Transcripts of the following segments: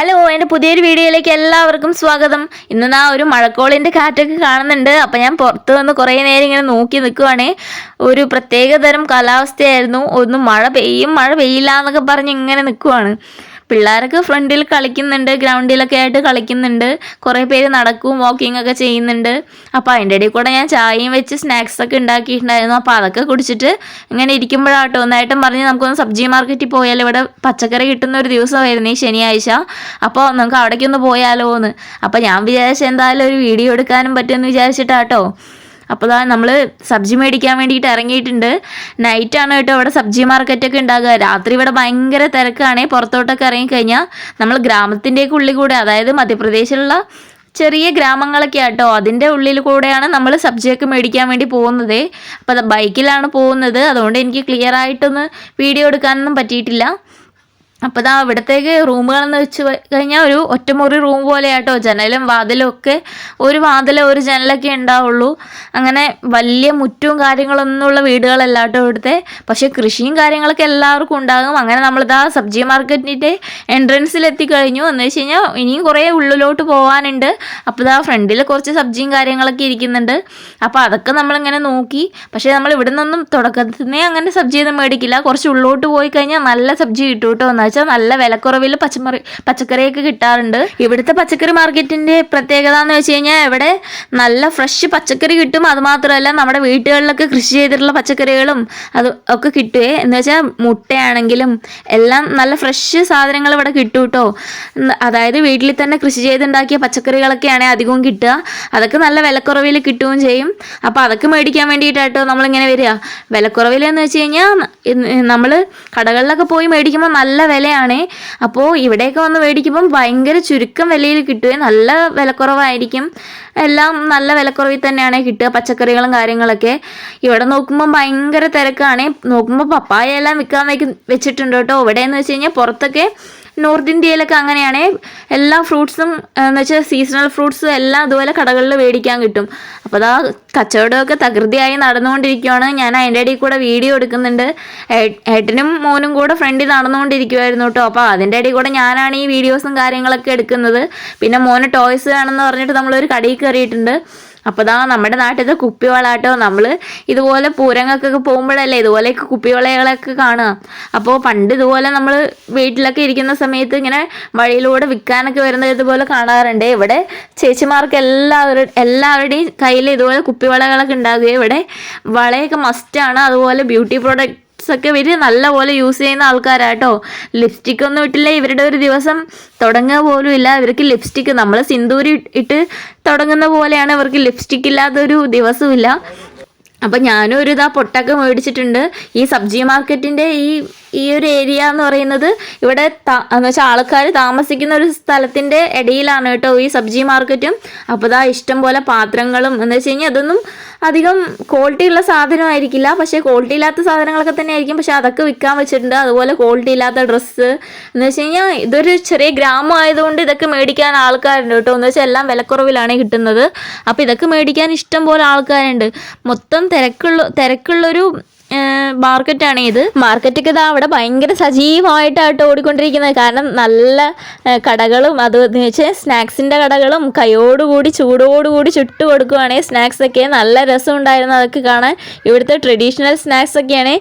Hello എന്റെ പുതിയൊരു വീഡിയോയിലേക്ക് എല്ലാവർക്കും സ്വാഗതം. ഇന്ന് നാ ഒരു മഴക്കോളിന്റെ കാറ്റൊക്കെ കാണുന്നുണ്ട്. അപ്പം ഞാൻ പുറത്ത് വന്ന് കുറേ നേരം ഇങ്ങനെ നോക്കി നിൽക്കുവാണേ ഒരു പ്രത്യേക തരം കാലാവസ്ഥയായിരുന്നു. ഒന്ന് മഴ പെയ്യും മഴ പെയ്യില്ല എന്നൊക്കെ പറഞ്ഞ് ഇങ്ങനെ നിൽക്കുവാണ് പിള്ളേരൊക്കെ ഫ്രണ്ടിൽ കളിക്കുന്നുണ്ട് ഗ്രൗണ്ടിലൊക്കെ ആയിട്ട് കളിക്കുന്നുണ്ട് കുറേ പേര് നടക്കും വാക്കിംഗ് ഒക്കെ ചെയ്യുന്നുണ്ട്. അപ്പോൾ അതിന്റെ ഇടയിൽ കൂടെ ഞാൻ ചായയും വെച്ച് സ്നാക്സ് ഒക്കെ ഉണ്ടാക്കിയിട്ടുണ്ടായിരുന്നു. അപ്പോൾ അതൊക്കെ കുടിച്ചിട്ട് ഇങ്ങനെ ഇരിക്കുമ്പോഴാട്ടോ ഒന്നായിട്ടും പറഞ്ഞ് നമുക്കൊന്ന് സബ്ജി മാർക്കറ്റിൽ പോയാൽ ഇവിടെ പച്ചക്കറി കിട്ടുന്ന ഒരു ദിവസമായിരുന്നു ഈ ശനിയാഴ്ച. അപ്പോൾ നമുക്ക് അവിടേക്കൊന്ന് പോയാലോ എന്ന് അപ്പോൾ ഞാൻ വിചാരിച്ച എന്തായാലും ഒരു വീഡിയോ എടുക്കാനും പറ്റുമെന്ന് വിചാരിച്ചിട്ടാട്ടോ. അപ്പോൾ അതാ നമ്മൾ സബ്ജി മേടിക്കാൻ വേണ്ടിയിട്ട് ഇറങ്ങിയിട്ടുണ്ട്. നൈറ്റാണ് കേട്ടോ ഇവിടെ സബ്ജി മാർക്കറ്റൊക്കെ ഉണ്ടാകുക രാത്രി ഇവിടെ ഭയങ്കര തിരക്കാണേ. പുറത്തോട്ടൊക്കെ ഇറങ്ങിക്കഴിഞ്ഞാൽ നമ്മൾ ഗ്രാമത്തിന്റെയൊക്കെ ഉള്ളിൽ കൂടെ അതായത് മധ്യപ്രദേശിലുള്ള ചെറിയ ഗ്രാമങ്ങളൊക്കെ ആട്ടോ അതിന്റെ ഉള്ളിൽ കൂടെയാണ് നമ്മൾ സബ്ജിയൊക്കെ മേടിക്കാൻ വേണ്ടി പോകുന്നത്. അപ്പോൾ അത് ബൈക്കിലാണ് പോകുന്നത്. അതുകൊണ്ട് എനിക്ക് ക്ലിയർ ആയിട്ടൊന്ന് വീഡിയോ എടുക്കാനൊന്നും പറ്റിയിട്ടില്ല. അപ്പോൾ ദാ അവിടത്തേക്ക് റൂമുകളെന്ന് വെച്ച് കഴിഞ്ഞാൽ ഒരു ഒറ്റമുറി റൂം പോലെയാട്ടോ. ജനലും വാതിലും ഒക്കെ ഒരു വാതിലും ഒരു ജനലൊക്കെ ഉണ്ടാവുള്ളൂ. അങ്ങനെ വലിയ മുറ്റവും കാര്യങ്ങളൊന്നും ഉള്ള വീടുകളല്ല കേട്ടോ ഇവിടുത്തെ. പക്ഷേ കൃഷിയും കാര്യങ്ങളൊക്കെ എല്ലാവർക്കും ഉണ്ടാകും. അങ്ങനെ നമ്മളിതാ സബ്ജി മാർക്കറ്റിന്റെ എൻട്രൻസിൽ എത്തിക്കഴിഞ്ഞു എന്ന് വെച്ച് കഴിഞ്ഞാൽ ഇനിയും കുറേ ഉള്ളിലോട്ട് പോകാനുണ്ട് അപ്പോൾ ഇതാ ഫ്രണ്ടിൽ കുറച്ച് സബ്ജിയും കാര്യങ്ങളൊക്കെ ഇരിക്കുന്നുണ്ട്. അപ്പോൾ അതൊക്കെ നമ്മളിങ്ങനെ നോക്കി. പക്ഷേ നമ്മൾ ഇവിടെ നിന്നൊന്നും തുടക്കത്തിൽ അങ്ങനെ സബ്ജി ഒന്നും മേടിക്കില്ല. കുറച്ച് ഉള്ളോട്ട് പോയി കഴിഞ്ഞാൽ നല്ല സബ്ജി കിട്ടും കേട്ടോ വെച്ചാൽ നല്ല വിലക്കുറവിൽ പച്ചമറി പച്ചക്കറിയൊക്കെ കിട്ടാറുണ്ട്. ഇവിടുത്തെ പച്ചക്കറി മാർക്കറ്റിന്റെ പ്രത്യേകത എന്ന് വെച്ച് കഴിഞ്ഞാൽ ഇവിടെ നല്ല ഫ്രഷ് പച്ചക്കറി കിട്ടും. അത് മാത്രമല്ല നമ്മുടെ വീടുകളിലൊക്കെ കൃഷി ചെയ്തിട്ടുള്ള പച്ചക്കറികളും അത് ഒക്കെ കിട്ടുവേ. എന്ന് വെച്ചാൽ മുട്ടയാണെങ്കിലും എല്ലാം നല്ല ഫ്രഷ് സാധനങ്ങൾ ഇവിടെ കിട്ടും കേട്ടോ. അതായത് വീട്ടിൽ തന്നെ കൃഷി ചെയ്തുണ്ടാക്കിയ പച്ചക്കറികളൊക്കെയാണ് അധികവും കിട്ടുക. അതൊക്കെ നല്ല വിലക്കുറവിൽ കിട്ടുകയും ചെയ്യും. അപ്പോൾ അതൊക്കെ മേടിക്കാൻ വേണ്ടിയിട്ടാട്ടോ നമ്മളിങ്ങനെ വരിക. വിലക്കുറവിൽ എന്ന് വെച്ച് കഴിഞ്ഞാൽ നമ്മൾ കടകളിലൊക്കെ പോയി മേടിക്കുമ്പോൾ നല്ല വിലയാണ്. അപ്പോൾ ഇവിടെയൊക്കെ വന്ന് മേടിക്കുമ്പം ഭയങ്കര ചുരുക്കം വിലയിൽ കിട്ടുകയെ നല്ല വിലക്കുറവായിരിക്കും. എല്ലാം നല്ല വിലക്കുറവിൽ തന്നെയാണ് കിട്ടുക പച്ചക്കറികളും കാര്യങ്ങളൊക്കെ. ഇവിടെ നോക്കുമ്പോൾ ഭയങ്കര തിരക്കാണ്. നോക്കുമ്പോൾ പപ്പായ എല്ലാം വിൽക്കാൻ വെച്ചിട്ടുണ്ട് കേട്ടോ. ഇവിടെയെന്ന് വെച്ച് കഴിഞ്ഞാൽ പുറത്തൊക്കെ നോർത്ത് ഇന്ത്യയിലൊക്കെ അങ്ങനെയാണ്. എല്ലാ ഫ്രൂട്ട്സും എന്ന് വെച്ചാൽ സീസണൽ ഫ്രൂട്ട്സും എല്ലാം അതുപോലെ കടകളിൽ മേടിക്കാൻ കിട്ടും. അപ്പോൾ അതാ കച്ചവടമൊക്കെ തകൃതിയായി നടന്നുകൊണ്ടിരിക്കുകയാണ് ഞാൻ അതിന്റെ ഇടയിൽ കൂടെ വീഡിയോ എടുക്കുന്നുണ്ട്. ഏട്ടനും മോനും കൂടെ ഫ്രണ്ടിൽ നടന്നുകൊണ്ടിരിക്കുമായിരുന്നു കേട്ടോ. അപ്പോൾ അതിന്റെ ഇടയിൽ കൂടെ ഞാനാണ് ഈ വീഡിയോസും കാര്യങ്ങളൊക്കെ എടുക്കുന്നത്. പിന്നെ മോന് ടോയ്സ് വേണമെന്ന് പറഞ്ഞിട്ട് നമ്മളൊരു കടയിൽ കയറിയിട്ടുണ്ട്. അപ്പോൾ ദാ നമ്മുടെ നാട്ടിലത്തെ കുപ്പിവളാട്ടോ. നമ്മൾ ഇതുപോലെ പൂരങ്ങൾക്കൊക്കെ പോകുമ്പോഴല്ലേ ഇതുപോലെയൊക്കെ കുപ്പിവളകളൊക്കെ കാണുക. അപ്പോൾ പണ്ട് ഇതുപോലെ നമ്മൾ വീട്ടിലൊക്കെ ഇരിക്കുന്ന സമയത്ത് ഇങ്ങനെ വഴിയിലൂടെ വിൽക്കാനൊക്കെ വരുന്നത് ഇതുപോലെ കാണാറുണ്ട്. ഇവിടെ ചേച്ചിമാർക്ക് എല്ലാവരും എല്ലാവരുടെയും കയ്യിൽ ഇതുപോലെ കുപ്പിവളകളൊക്കെ ഉണ്ടാകുകയും ഇവിടെ വളയൊക്കെ മസ്റ്റാണ് അതുപോലെ ബ്യൂട്ടി പ്രോഡക്റ്റ് ഒക്കെ ഇവർ നല്ലപോലെ യൂസ് ചെയ്യുന്ന ആൾക്കാരാട്ടോ. ലിപ്സ്റ്റിക് ഒന്നും ഇട്ടില്ല ഇവരുടെ ഒരു ദിവസം തുടങ്ങുക പോലും ഇല്ല. ഇവർക്ക് ലിപ്സ്റ്റിക് നമ്മൾ സിന്ദൂരി ഇട്ട് തുടങ്ങുന്ന പോലെയാണ് ഇവർക്ക് ലിപ്സ്റ്റിക് ഇല്ലാത്തൊരു ദിവസമില്ല അപ്പം ഞാനും ഒരു ഇതാ പൊട്ടൊക്കെ മേടിച്ചിട്ടുണ്ട്. ഈ സബ്ജി മാർക്കറ്റിന്റെ ഈ ഈ ഒരു ഏരിയ എന്ന് പറയുന്നത് ഇവിടെ എന്ന് വെച്ചാൽ ആൾക്കാർ താമസിക്കുന്ന ഒരു സ്ഥലത്തിന്റെ ഇടയിലാണ് കേട്ടോ ഈ സബ്ജി മാർക്കറ്റും. അപ്പോൾ ഇതാ ഇഷ്ടം പോലെ പാത്രങ്ങളും എന്ന് വെച്ച് കഴിഞ്ഞാൽ അതൊന്നും അധികം ക്വാളിറ്റി ഉള്ള സാധനമായിരിക്കില്ല. പക്ഷേ ക്വാളിറ്റി ഇല്ലാത്ത സാധനങ്ങളൊക്കെ തന്നെ ആയിരിക്കും പക്ഷേ അതൊക്കെ വിൽക്കാൻ വെച്ചിട്ടുണ്ട്. അതുപോലെ ക്വാളിറ്റി ഇല്ലാത്ത ഡ്രസ്സ് എന്ന് വെച്ച് കഴിഞ്ഞാൽ ഇതൊരു ചെറിയ ഗ്രാമം ആയതുകൊണ്ട് ഇതൊക്കെ മേടിക്കാൻ ആൾക്കാരുണ്ട് കേട്ടോ. എന്ന് വെച്ചാൽ എല്ലാം വിലക്കുറവിലാണ് കിട്ടുന്നത്. അപ്പോൾ ഇതൊക്കെ മേടിക്കാൻ ഇഷ്ടം പോലെ ആൾക്കാരുണ്ട്. മൊത്തം തിരക്കുള്ള തിരക്കുള്ളൊരു മാർക്കറ്റാണ് ഇത്. മാർക്കറ്റൊക്കെ ഇതാ അവിടെ ഭയങ്കര സജീവമായിട്ടായിട്ട് ഓടിക്കൊണ്ടിരിക്കുന്നത്. കാരണം നല്ല കടകളും അത് എന്ന് വെച്ചാൽ സ്നാക്സിന്റെ കടകളും കൈയോടുകൂടി ചൂടോടുകൂടി ചുട്ടു കൊടുക്കുവാണെങ്കിൽ സ്നാക്സ് ഒക്കെ നല്ല രസം ഉണ്ടായിരുന്നു അതൊക്കെ കാണാൻ. ഇവിടുത്തെ ട്രഡീഷണൽ സ്നാക്സ് ഒക്കെയാണ്.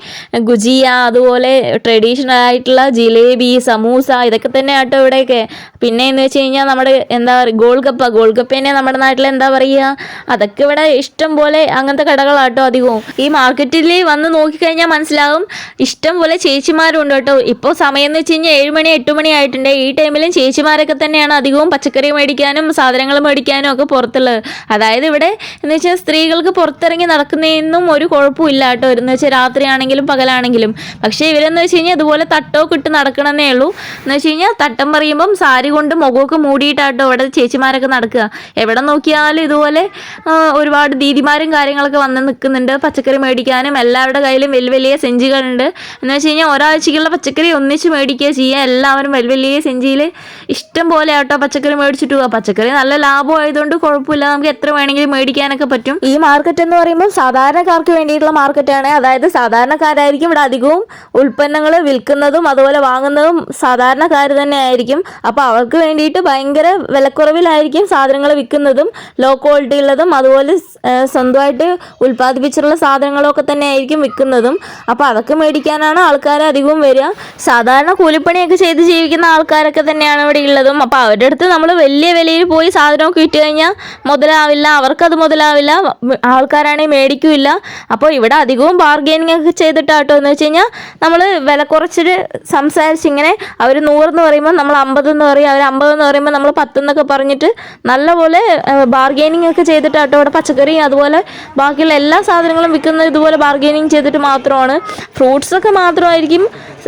ഗുജിയ അതുപോലെ ട്രഡീഷണൽ ആയിട്ടുള്ള ജിലേബി സമൂസ ഇതൊക്കെ തന്നെ ആട്ടോ ഇവിടെയൊക്കെ. പിന്നെ എന്ന് വെച്ച് കഴിഞ്ഞാൽ നമ്മുടെ എന്താ പറയുക ഗോൾഗപ്പ തന്നെ നമ്മുടെ നാട്ടിൽ എന്താ പറയുക അതൊക്കെ ഇവിടെ ഇഷ്ടം പോലെ അങ്ങനത്തെ കടകളാട്ടോ അധികവും. ഈ മാർക്കറ്റിൽ വന്ന് നോക്കിക്കഴിഞ്ഞാൽ മനസ്സിലാവും. ഇഷ്ടം പോലെ ചേച്ചിമാരുണ്ട് കേട്ടോ. ഇപ്പോൾ സമയം എന്ന് വെച്ച് കഴിഞ്ഞാൽ ഏഴ് മണി എട്ട് മണി ആയിട്ടുണ്ട്. ഈ ടൈമിലും ചേച്ചിമാരൊക്കെ തന്നെയാണ് അധികവും പച്ചക്കറി മേടിക്കാനും സാധനങ്ങൾ മേടിക്കാനും ഒക്കെ പുറത്തുള്ളത്. അതായത് ഇവിടെ എന്ന് വെച്ചാൽ സ്ത്രീകൾക്ക് പുറത്തിറങ്ങി നടക്കുന്നതിനും ഒരു കുഴപ്പമില്ല കേട്ടോ. എന്ന് വെച്ചാൽ രാത്രിയാണെങ്കിലും പകലാണെങ്കിലും. പക്ഷേ ഇവരെന്ന് വെച്ച് കഴിഞ്ഞാൽ ഇതുപോലെ തട്ടോ കിട്ട് നടക്കണമെന്നേ ഉള്ളൂ. എന്ന് വെച്ച് കഴിഞ്ഞാൽ തട്ടം പറയുമ്പം സാരി കൊണ്ട് മുഖമൊക്കെ മൂടിയിട്ടാട്ടോ ഇവിടെ ചേച്ചിമാരൊക്കെ നടക്കുക. എവിടെ നോക്കിയാലും ഇതുപോലെ ഒരുപാട് ദീദിമാരും കാര്യങ്ങളൊക്കെ വന്ന് നിൽക്കുന്നുണ്ട്. പച്ചക്കറി മേടിക്കാനും എല്ലാവരുടെ കയ്യിലും വലിയ വലിയ വലിയ സെഞ്ചികളുണ്ട്. എന്ന് വെച്ച് കഴിഞ്ഞാൽ ഒരാഴ്ചക്കുള്ള പച്ചക്കറി ഒന്നിച്ച് മേടിക്കുക ചെയ്യുക എല്ലാവരും വലിയ വലിയ സെഞ്ചിയിൽ ഇഷ്ടം പോലെ ആട്ടോ പച്ചക്കറി മേടിച്ചിട്ട് പോവുക പച്ചക്കറി നല്ല ലാഭം ആയതുകൊണ്ട് കുഴപ്പമില്ല നമുക്ക് എത്ര വേണമെങ്കിലും മേടിക്കാനൊക്കെ പറ്റും. ഈ മാർക്കറ്റ് എന്ന് പറയുമ്പോൾ സാധാരണക്കാർക്ക് വേണ്ടിയിട്ടുള്ള മാർക്കറ്റാണ് അതായത് സാധാരണക്കാരായിരിക്കും ഇവിടെ അധികവും ഉൽപ്പന്നങ്ങൾ വിൽക്കുന്നതും അതുപോലെ വാങ്ങുന്നതും സാധാരണക്കാർ തന്നെ ആയിരിക്കും. അപ്പോൾ അവർക്ക് വേണ്ടിയിട്ട് ഭയങ്കര വിലക്കുറവിലായിരിക്കും സാധനങ്ങൾ വിൽക്കുന്നതും ലോ ക്വാളിറ്റി ഉള്ളതും അതുപോലെ സ്വന്തമായിട്ട് ഉൽപ്പാദിപ്പിച്ചിട്ടുള്ള സാധനങ്ങളൊക്കെ തന്നെ ആയിരിക്കും വിൽക്കുന്നതും. അപ്പോൾ അതൊക്കെ മേടിക്കാനാണ് ആൾക്കാർ അധികവും വരിക. സാധാരണ കൂലിപ്പണിയൊക്കെ ചെയ്ത് ജീവിക്കുന്ന ആൾക്കാരൊക്കെ തന്നെയാണ് ഇവിടെ ഉള്ളതും. അപ്പോൾ അവരുടെ അടുത്ത് നമ്മൾ വലിയ വിലയിൽ പോയി സാധനമൊക്കെ ഇട്ട് കഴിഞ്ഞാൽ മുതലാവില്ല അവർക്കത് മുതലാവില്ല ആൾക്കാരാണെങ്കിൽ മേടിക്കില്ല. അപ്പോൾ ഇവിടെ അധികവും ബാർഗെയിനിങ് ഒക്കെ ചെയ്തിട്ടാട്ടോ എന്ന് വെച്ച് കഴിഞ്ഞാൽ നമ്മൾ വില കുറച്ചിട്ട് സംസാരിച്ച് ഇങ്ങനെ അവർ നൂറെന്ന് പറയുമ്പോൾ നമ്മൾ അമ്പതെന്ന് പറയും അവർ അമ്പതെന്ന് പറയുമ്പോൾ നമ്മൾ പത്തെന്നൊക്കെ പറഞ്ഞിട്ട് നല്ലപോലെ ബാർഗെയിനിങ് ഒക്കെ ചെയ്തിട്ടാട്ടോ ഇവിടെ പച്ചക്കറി അതുപോലെ ബാക്കിയുള്ള എല്ലാ സാധനങ്ങളും വിൽക്കുന്നത് ഇതുപോലെ ബാർഗെയിനിങ് ചെയ്തിട്ട് മാത്രമാണ്. ഫ്രൂട്ട്സ് ഒക്കെ മാത്രമായിരിക്കും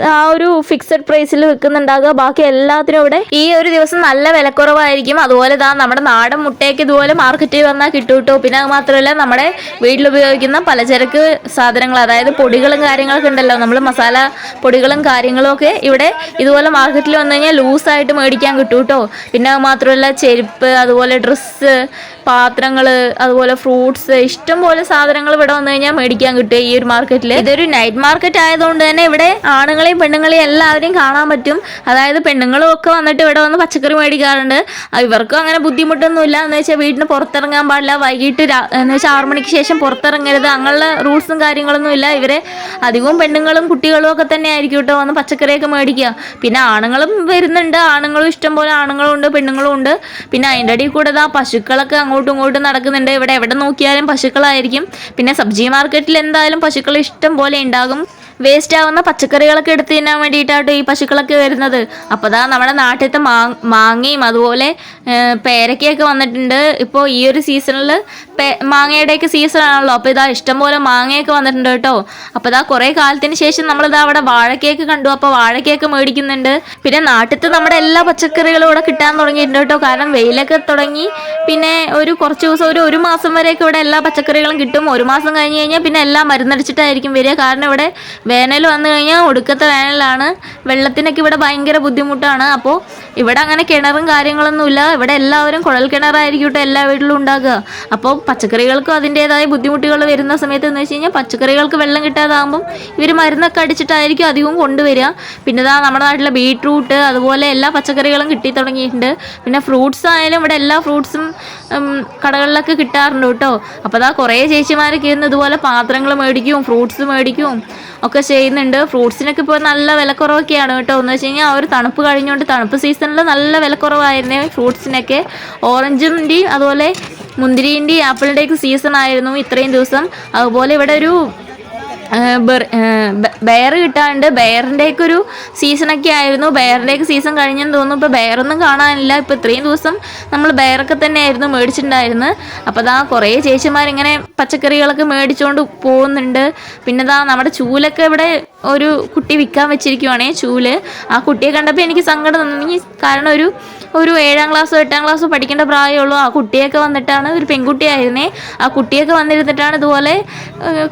ആ ഒരു ഫിക്സഡ് പ്രൈസിൽ വിൽക്കുന്നുണ്ടാകുക ബാക്കി എല്ലാത്തിനും ഇവിടെ ഈ ഒരു ദിവസം നല്ല വിലക്കുറവായിരിക്കും. അതുപോലെ ഇതാ നമ്മുടെ നാടൻ മുട്ടയൊക്കെ ഇതുപോലെ മാർക്കറ്റിൽ വന്നാൽ കിട്ടും പിന്നെ അത് മാത്രമല്ല നമ്മുടെ വീട്ടിൽ ഉപയോഗിക്കുന്ന പലചരക്ക് സാധനങ്ങൾ അതായത് പൊടികളും കാര്യങ്ങളൊക്കെ ഉണ്ടല്ലോ. നമ്മൾ മസാല പൊടികളും കാര്യങ്ങളും ഒക്കെ ഇവിടെ ഇതുപോലെ മാർക്കറ്റിൽ വന്നു കഴിഞ്ഞാൽ ലൂസായിട്ട് മേടിക്കാൻ കിട്ടും കേട്ടോ പിന്നെ അത് മാത്രമല്ല ചെരുപ്പ് അതുപോലെ ഡ്രസ്സ് പാത്രങ്ങൾ അതുപോലെ ഫ്രൂട്ട്സ് ഇഷ്ടം പോലെ സാധനങ്ങൾ ഇവിടെ വന്നു കഴിഞ്ഞാൽ മേടിക്കാൻ കിട്ടും ഈ ഒരു മാർക്കറ്റിൽ ഇതൊരു നൈറ്റ് മാർക്കറ്റ് ആയതുകൊണ്ട് തന്നെ ഇവിടെ ആണുങ്ങളെയും പെണ്ണുങ്ങളെയും എല്ലാവരെയും കാണാൻ പറ്റും. അതായത് പെണ്ണുങ്ങളും ഒക്കെ വന്നിട്ട് ഇവിടെ വന്ന് പച്ചക്കറി മേടിക്കാറുണ്ട്. ഇവർക്കും അങ്ങനെ ബുദ്ധിമുട്ടൊന്നുമില്ല. എന്ന് വെച്ചാൽ വീട്ടിന് പുറത്തിറങ്ങാൻ പാടില്ല. വൈകിട്ട് എന്ന് വെച്ചാൽ ആറു മണിക്ക് ശേഷം പുറത്തിറങ്ങരുത്. അങ്ങനെയുള്ള റൂൾസും കാര്യങ്ങളൊന്നും ഇല്ല. ഇവരെ അധികവും പെണ്ണുങ്ങളും കുട്ടികളും ഒക്കെ തന്നെ ആയിരിക്കും കേട്ടോ വന്ന് പച്ചക്കറിയൊക്കെ മേടിക്കുക. പിന്നെ ആണുങ്ങളും വരുന്നുണ്ട്. ആണുങ്ങളും ഇഷ്ടം പോലെ ആണുങ്ങളും ഉണ്ട് പെണ്ണുങ്ങളും ഉണ്ട്. പിന്നെ അതിന്റെ ഇടയിൽ കൂടെ ആ പശുക്കളൊക്കെ അങ്ങോട്ടും ഇങ്ങോട്ടും നടക്കുന്നുണ്ട്. ഇവിടെ എവിടെ നോക്കിയാലും പശുക്കളായിരിക്കും. പിന്നെ സബ്ജി മാർക്കറ്റിൽ എന്തായാലും പശുക്കൾ ഇഷ്ടം പോലെ ഉണ്ടാകും. വേസ്റ്റ് ആവുന്ന പച്ചക്കറികളൊക്കെ എടുത്തു തിന്നാൻ വേണ്ടിയിട്ടാട്ടോ ഈ പശുക്കളൊക്കെ വരുന്നത്. അപ്പോൾ നമ്മുടെ നാട്ടിലത്തെ മാങ്ങയും അതുപോലെ പേരക്കയൊക്കെ വന്നിട്ടുണ്ട്. ഇപ്പോൾ ഈ ഒരു സീസണിൽ മാങ്ങയുടെയൊക്കെ സീസണാണല്ലോ അപ്പോൾ ഇതാ ഇഷ്ടംപോലെ മാങ്ങയൊക്കെ വന്നിട്ടുണ്ട് കേട്ടോ. അപ്പോൾ ഇതാ കുറേ കാലത്തിന് ശേഷം നമ്മളിതാ അവിടെ വാഴക്കയൊക്കെ കണ്ടു. അപ്പോൾ വാഴക്കയൊക്കെ മേടിക്കുന്നുണ്ട്. പിന്നെ നാട്ടിലത്തെ നമ്മുടെ എല്ലാ പച്ചക്കറികളും ഇവിടെ കിട്ടാൻ തുടങ്ങിയിട്ടുണ്ട് കേട്ടോ. കാരണം വെയിലൊക്കെ തുടങ്ങി. പിന്നെ ഒരു കുറച്ച് ദിവസം ഒരു ഒരു മാസം വരെയൊക്കെ ഇവിടെ എല്ലാ പച്ചക്കറികളും കിട്ടും. ഒരു മാസം കഴിഞ്ഞ് കഴിഞ്ഞാൽ പിന്നെ എല്ലാം മരുന്നടിച്ചിട്ടായിരിക്കും വരിക. കാരണം ഇവിടെ വേനൽ വന്നു കഴിഞ്ഞാൽ ഒടുക്കത്തെ വേനലാണ്. വെള്ളത്തിനൊക്കെ ഇവിടെ ഭയങ്കര ബുദ്ധിമുട്ടാണ്. അപ്പോൾ ഇവിടെ അങ്ങനെ കിണറും കാര്യങ്ങളൊന്നുമില്ല. ഇവിടെ എല്ലാവരും കുഴൽ കിണറായിരിക്കട്ടെ കേട്ടോ എല്ലാ വീട്ടിലും ഉണ്ടാകുക. അപ്പോൾ പച്ചക്കറികൾക്കും അതിന്റെതായ ബുദ്ധിമുട്ടുകൾ വരുന്ന സമയത്ത് എന്ന് വെച്ച് കഴിഞ്ഞാൽ പച്ചക്കറികൾക്ക് വെള്ളം കിട്ടാതാകുമ്പം ഇവർ മരുന്നൊക്കെ അടിച്ചിട്ടായിരിക്കും അധികവും കൊണ്ടുവരിക. പിന്നെ ഇതാ നമ്മുടെ നാട്ടിലെ ബീട്രൂട്ട് അതുപോലെ എല്ലാ പച്ചക്കറികളും കിട്ടി തുടങ്ങിയിട്ടുണ്ട് പിന്നെ ഫ്രൂട്ട്സ് ആയാലും ഇവിടെ എല്ലാ ഫ്രൂട്ട്സും കടകളിലൊക്കെ കിട്ടാറുണ്ട് കേട്ടോ. അപ്പോൾ അതാ കുറേ ചേച്ചിമാരൊക്കെ ഇരുന്ന് ഇതുപോലെ പാത്രങ്ങൾ മേടിക്കും ഫ്രൂട്ട്സ് മേടിക്കും. ഒക്കെ ചെയ്യുന്നുണ്ട്. ഫ്രൂട്ട്സിനൊക്കെ ഇപ്പോൾ നല്ല വിലക്കുറവൊക്കെയാണ് കേട്ടോ. എന്ന് വെച്ച് കഴിഞ്ഞാൽ ഒരു തണുപ്പ് കഴിഞ്ഞുകൊണ്ട് തണുപ്പ് സീസണിൽ നല്ല വിലക്കുറവായിരുന്നു ഫ്രൂട്ട്സിനൊക്കെ. ഓറഞ്ചിന്റെയും അതുപോലെ മുന്തിരിന്റെയും ആപ്പിളിന്റെയൊക്കെ സീസൺ ആയിരുന്നു ഇത്രയും ദിവസം. അതുപോലെ ഇവിടെ ഒരു ബെയർ കിട്ടാണ്ട് ബെയറിന്റെയൊക്കെ ഒരു സീസണൊക്കെ ആയിരുന്നു. ബെയറിന്റെയൊക്കെ സീസൺ കഴിഞ്ഞെന്ന് തോന്നുന്നു. ഇപ്പോൾ ബെയറൊന്നും കാണാനില്ല. ഇപ്പോൾ ഇത്രയും ദിവസം നമ്മൾ ബെയറൊക്കെ തന്നെയായിരുന്നു മേടിച്ചിട്ടുണ്ടായിരുന്നത് അപ്പോൾ അതാ കുറേ ചേച്ചിമാരിങ്ങനെ പച്ചക്കറികളൊക്കെ മേടിച്ചുകൊണ്ട് പോകുന്നുണ്ട്. പിന്നെ ദാ നമ്മുടെ ചൂലൊക്കെ ഇവിടെ ഒരു കുട്ടി വിൽക്കാൻ വെച്ചിരിക്കുവാണേ ചൂൽ. ആ കുട്ടിയെ കണ്ടപ്പോൾ എനിക്ക് സങ്കടം തോന്നി. കാരണം ഒരു ഒരു ഏഴാം ക്ലാസ്സോ എട്ടാം ക്ലാസ്സോ പഠിക്കേണ്ട പ്രായമുള്ളൂ. ആ കുട്ടിയൊക്കെ വന്നിട്ടാണ് ഒരു പെൺകുട്ടിയായിരുന്നേ. ആ കുട്ടിയൊക്കെ വന്നിരുന്നിട്ടാണ് ഇതുപോലെ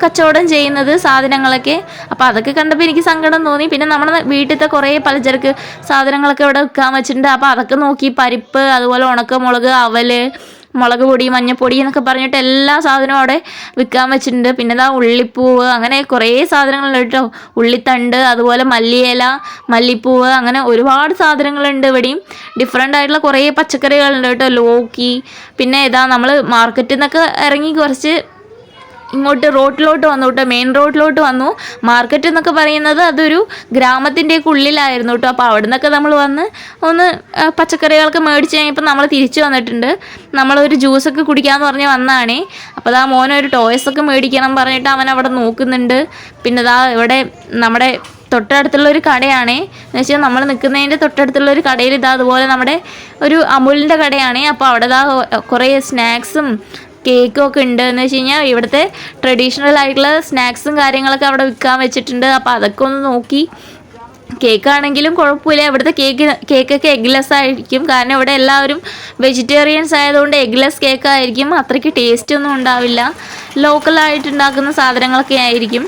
കച്ചവടം ചെയ്യുന്നത് സാധനങ്ങളൊക്കെ. അപ്പോൾ അതൊക്കെ കണ്ടപ്പോൾ എനിക്ക് സങ്കടം തോന്നി. പിന്നെ നമ്മുടെ വീട്ടിലത്തെ കുറേ പലചരക്ക് സാധനങ്ങളൊക്കെ ഇവിടെ വിൽക്കാൻ വെച്ചിട്ടുണ്ട്. അപ്പോൾ അതൊക്കെ നോക്കി പരിപ്പ് അതുപോലെ ഉണക്കമുളക് അവൽ മുളക് പൊടി മഞ്ഞപ്പൊടി എന്നൊക്കെ പറഞ്ഞിട്ട് എല്ലാ സാധനവും അവിടെ വിൽക്കാൻ വെച്ചിട്ടുണ്ട്. പിന്നെ ഇതാ ഉള്ളിപ്പൂവ് അങ്ങനെ കുറേ സാധനങ്ങളുണ്ട് കേട്ടോ. ഉള്ളിത്തണ്ട് അതുപോലെ മല്ലിയില മല്ലിപ്പൂവ് അങ്ങനെ ഒരുപാട് സാധനങ്ങളുണ്ട് ഇവിടെയും. ഡിഫറെന്റ് ആയിട്ടുള്ള കുറേ പച്ചക്കറികളുണ്ട് കേട്ടോ. ലോക്കി പിന്നെ ഇതാ നമ്മൾ മാർക്കറ്റിൽ നിന്നൊക്കെ ഇറങ്ങി കുറച്ച് ഇങ്ങോട്ട് റോഡിലോട്ട് വന്നു കേട്ടോ. മെയിൻ റോഡിലോട്ട് വന്നു. മാർക്കറ്റ് എന്നൊക്കെ പറയുന്നത് അതൊരു ഗ്രാമത്തിന്റെയൊക്കെ ഉള്ളിലായിരുന്നു കേട്ടോ. അപ്പോൾ അവിടെ നിന്നൊക്കെ നമ്മൾ വന്ന് ഒന്ന് ആ, പച്ചക്കറികളൊക്കെ മേടിച്ച് കഴിഞ്ഞപ്പോൾ നമ്മൾ തിരിച്ചു വന്നിട്ടുണ്ട്. നമ്മളൊരു ജ്യൂസൊക്കെ കുടിക്കാമെന്ന് പറഞ്ഞ് വന്നതാണേ അപ്പോൾ അതാ മോനൊരു ടോയ്സൊക്കെ മേടിക്കണം പറഞ്ഞിട്ട് അവൻ അവിടെ നോക്കുന്നുണ്ട്. പിന്നെ ഇതാ ഇവിടെ നമ്മുടെ തൊട്ടടുത്തുള്ള ഒരു കടയാണേ. എന്ന് വെച്ചാൽ നമ്മൾ നിൽക്കുന്നതിന്റെ തൊട്ടടുത്തുള്ള ഒരു കടയിൽ ഇതാ അതുപോലെ നമ്മുടെ ഒരു അമുലിന്റെ കടയാണേ. അപ്പോൾ അവിടെ ഇതാ കുറേ സ്നാക്സും കേക്കും ഒക്കെ ഉണ്ട് എന്ന് വെച്ച് കഴിഞ്ഞാൽ ഇവിടുത്തെ ട്രഡീഷണൽ ആയിട്ടുള്ള സ്നാക്സും കാര്യങ്ങളൊക്കെ അവിടെ വിൽക്കാൻ വെച്ചിട്ടുണ്ട്. അപ്പോൾ അതൊക്കെ ഒന്ന് നോക്കി. കേക്ക് ആണെങ്കിലും കുഴപ്പമില്ല. ഇവിടുത്തെ കേക്ക് കേക്കൊക്കെ എഗ്ലെസ് ആയിരിക്കും. കാരണം ഇവിടെ എല്ലാവരും വെജിറ്റേറിയൻസ് ആയതുകൊണ്ട് എഗ്ലെസ് കേക്ക് ആയിരിക്കും. അത്രയ്ക്ക് ടേസ്റ്റ് ഒന്നും ഉണ്ടാവില്ല. ലോക്കലായിട്ട് ഉണ്ടാക്കുന്ന സാധനങ്ങളൊക്കെ ആയിരിക്കും.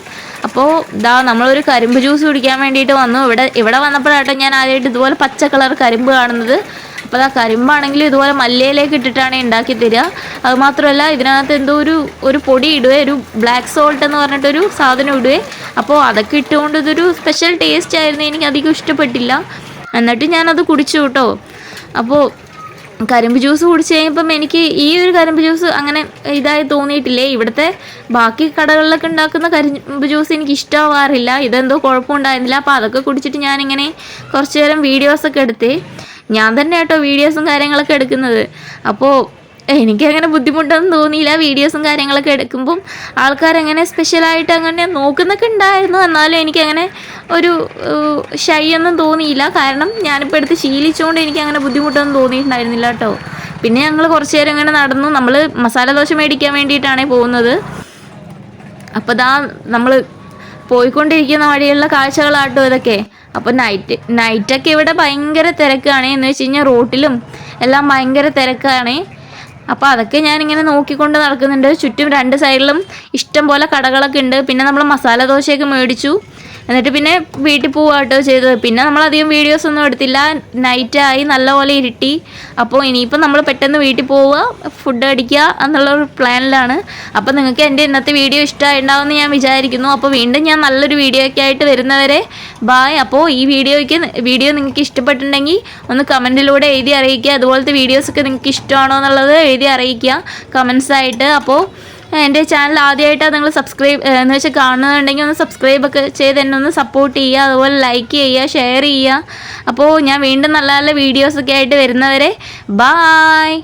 അപ്പോൾ ഇതാ നമ്മളൊരു കരിമ്പ് ജ്യൂസ് കുടിക്കാൻ വേണ്ടിയിട്ട് വന്നു. ഇവിടെ ഇവിടെ വന്നപ്പോഴാട്ടോ ഞാൻ ആദ്യമായിട്ട് ഇതുപോലെ പച്ച കളർ കരിമ്പ് കാണുന്നത്. അപ്പോൾ ആ കരിമ്പാണെങ്കിലും ഇതുപോലെ മല്ലയിലേക്ക് ഇട്ടിട്ടാണ് ഉണ്ടാക്കി തരിക. അതുമാത്രമല്ല ഇതിനകത്ത് എന്തോ ഒരു ഒരു പൊടി ഇടുവേ ഒരു ബ്ലാക്ക് സോൾട്ട് എന്ന് പറഞ്ഞിട്ടൊരു സാധനം ഇടുവേ. അപ്പോൾ അതൊക്കെ ഇട്ടുകൊണ്ട് ഇതൊരു സ്പെഷ്യൽ ടേസ്റ്റ് ആയിരുന്നു എനിക്ക് അധികം ഇഷ്ടപ്പെട്ടില്ല. എന്നിട്ട് ഞാനത് കുടിച്ചു കേട്ടോ. അപ്പോൾ കരിമ്പ് ജ്യൂസ് കുടിച്ച് കഴിഞ്ഞപ്പം എനിക്ക് ഈ ഒരു കരിമ്പ് ജ്യൂസ് അങ്ങനെ ഇതായി തോന്നിയിട്ടില്ലേ? ഇവിടുത്തെ ബാക്കി കടകളിലൊക്കെ ഉണ്ടാക്കുന്ന കരിമ്പ് ജ്യൂസ് എനിക്ക് ഇഷ്ടമാവാറില്ല ഇതെന്തോ കുഴപ്പമുണ്ടായിരുന്നില്ല. അപ്പോൾ അതൊക്കെ കുടിച്ചിട്ട് ഞാനിങ്ങനെ കുറച്ച് നേരം വീഡിയോസൊക്കെ എടുത്തേ. ഞാൻ തന്നെ കേട്ടോ വീഡിയോസും കാര്യങ്ങളൊക്കെ എടുക്കുന്നത്. അപ്പോൾ എനിക്കങ്ങനെ ബുദ്ധിമുട്ടൊന്നും തോന്നിയില്ല. വീഡിയോസും കാര്യങ്ങളൊക്കെ എടുക്കുമ്പം ആൾക്കാരങ്ങനെ സ്പെഷ്യലായിട്ട് അങ്ങനെ നോക്കുന്നൊക്കെ ഉണ്ടായിരുന്നു. എന്നാലും എനിക്കങ്ങനെ ഒരു ഷൈ ഒന്നും തോന്നിയില്ല. കാരണം ഞാനിപ്പോൾ എടുത്ത് ശീലിച്ചുകൊണ്ട് എനിക്കങ്ങനെ ബുദ്ധിമുട്ടൊന്നും തോന്നിയിട്ടുണ്ടായിരുന്നില്ല കേട്ടോ. പിന്നെ ഞങ്ങൾ കുറച്ച് നേരം ഇങ്ങനെ നടന്നു. നമ്മൾ മസാല ദോശ മേടിക്കാൻ വേണ്ടിയിട്ടാണ് പോകുന്നത്. അപ്പോൾ ദാ നമ്മൾ പോയിക്കൊണ്ടിരിക്കുന്ന വഴിയുള്ള കാഴ്ചകളാട്ടോ ഇതൊക്കെ. അപ്പോൾ നൈറ്റ് നൈറ്റൊക്കെ ഇവിടെ ഭയങ്കര തിരക്കാണ്. എന്ന് വെച്ച് കഴിഞ്ഞാൽ റോട്ടിലും എല്ലാം ഭയങ്കര തിരക്കാണ്. അപ്പോൾ അതൊക്കെ ഞാനിങ്ങനെ നോക്കിക്കൊണ്ട് നടക്കുന്നുണ്ട്. ചുറ്റും രണ്ട് സൈഡിലും ഇഷ്ടം പോലെ കടകളൊക്കെ ഉണ്ട്. പിന്നെ നമ്മൾ മസാല ദോശയൊക്കെ മേടിച്ചു. എന്നിട്ട് പിന്നെ വീട്ടിൽ പോവാട്ടോ ചെയ്തത്. പിന്നെ നമ്മളധികം വീഡിയോസ് ഒന്നും എടുത്തില്ല. നൈറ്റായി നല്ലപോലെ ഇരുട്ടി. അപ്പോൾ ഇനിയിപ്പോൾ നമ്മൾ പെട്ടെന്ന് വീട്ടിൽ പോവുക ഫുഡ് അടിക്കുക എന്നുള്ള ഒരു പ്ലാനിലാണ് അപ്പോൾ നിങ്ങൾക്ക് എന്റെ ഇന്നത്തെ വീഡിയോ ഇഷ്ടമായിട്ടുണ്ടാവുമെന്ന് ഞാൻ വിചാരിക്കുന്നു. അപ്പോൾ വീണ്ടും ഞാൻ നല്ലൊരു വീഡിയോ ഒക്കെ ആയിട്ട് വരുന്നവരെ ബായ് അപ്പോൾ ഈ വീഡിയോയ്ക്ക് വീഡിയോ നിങ്ങൾക്ക് ഇഷ്ടപ്പെട്ടിട്ടുണ്ടെങ്കിൽ ഒന്ന് കമന്റിലൂടെ എഴുതി അറിയിക്കുക. അതുപോലത്തെ വീഡിയോസൊക്കെ നിങ്ങൾക്ക് ഇഷ്ടമാണോ എന്നുള്ളത് എഴുതി അറിയിക്കുക. കമൻസ് ആയിട്ട്. അപ്പോൾ എന്റെ ചാനൽ ആദ്യമായിട്ടാണ് നിങ്ങൾ സബ്സ്ക്രൈബ് എന്ന് വെച്ചാൽ കാണുന്നുണ്ടെങ്കിൽ ഒന്ന് സബ്സ്ക്രൈബ് ഒക്കെ ചെയ്ത് എന്നെ ഒന്ന് സപ്പോർട്ട് ചെയ്യുക അതുപോലെ ലൈക്ക് ചെയ്യുക ഷെയർ ചെയ്യുക. അപ്പോൾ ഞാൻ വീണ്ടും നല്ല നല്ല വീഡിയോസൊക്കെ ആയിട്ട് വരുന്നവരെ ബായ്